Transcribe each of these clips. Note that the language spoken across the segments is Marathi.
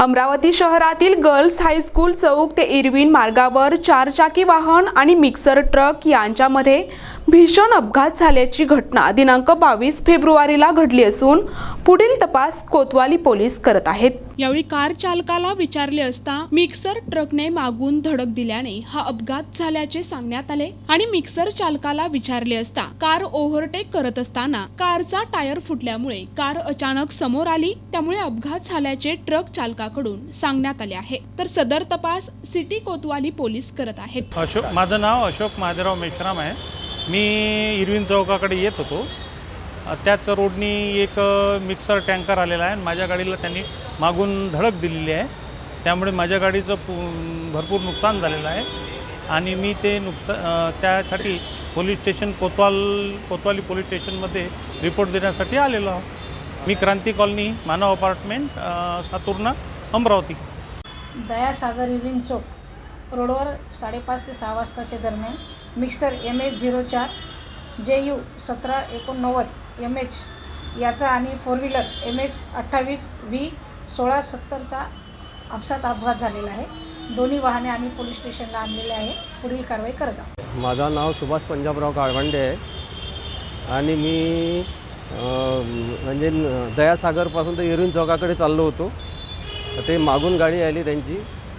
अमरावती शहरातील गर्ल्स हायस्कूल चौक ते इरविन मार्गावर चारचाकी वाहन आणि मिक्सर ट्रक यांच्यामध्ये भीषण अपघात झाल्याची घटना दिनांक बावीस फेब्रुवारीला घडली असून पुढील तपास कोतवाली पोलीस करत आहेत. यावेळी कार चालकाला विचारले असता मिक्सर ट्रकने मागून धडक दिल्याने हा अपघात झाल्याचे सांगण्यात आले आणि मिक्सर चालकाला विचारले असता कार ओव्हरटेक करत असताना कारचा टायर फुटल्यामुळे कार अचानक समोर आली त्यामुळे अपघात झाल्याचे ट्रक चालकाकडून सांगण्यात आले आहे. तर सदर तपास सिटी कोतवाली पोलीस करत आहेत. अशोक माझं नाव अशोक महादेवराव मेश्राम आहे. मी इरविन चौकाकडे येत होतो. त्याच रोडनी एक मिक्सर टँकर आलेला आहे आणि माझ्या गाडीला त्यांनी मागून धडक दिलेली आहे. त्यामुळे माझ्या गाडीचं भरपूर नुकसान झालेलं आहे. आणि मी ते नुकसान त्यासाठी पोलीस स्टेशन कोतवाल कोतवाली पोलीस स्टेशनमध्ये रिपोर्ट देण्यासाठी आलेलो आहोत. मी क्रांती कॉलनी मानव अपार्टमेंट अ, सातुर्णा अमरावती. दयासागर इरविन चौक रोडवर साडेपाच ते सहा वाजताच्या दरम्यान मिक्सर एम एच झिरो चार जे यू सतरा एकोणनव्वद एम एच याचा आणि फोर व्हीलर एम एच अठ्ठावीस व्ही सोळा सत्तरचा अपसात अपघात झालेला आहे. दोन्ही वाहने आम्ही पोलीस स्टेशनला आणलेले आहे. पुढील कारवाई करत आहोत. माझं नाव सुभाष पंजाबराव काळवंडे आहे. आणि मी म्हणजे दयासागरपासून तर एरुण चौकाकडे चाललो होतो. ते मागून गाडी आली त्यांची.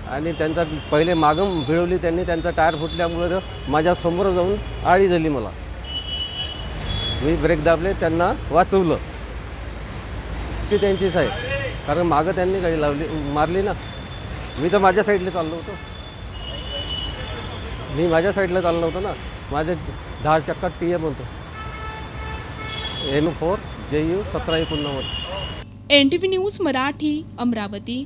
आणि त्यांचा पहिले मागं भिळवली त्यांनी त्यांचा टायर फुटल्यामुळं माझ्यासमोर जाऊन आळी झाली मला. मी ब्रेक दाबले त्यांना वाचवलं. ती त्यांचीच आहे कारण मागं त्यांनी गाडी लावली मारली ना. मी तर माझ्या साईडला चाललो होतो. मी माझ्या साईडला चाललो होतो ना. माझे दहा चक्कात टी एम होतो एम फोर जे यू सतरा एकोणनव्वद. N T V news Marathi Amravati.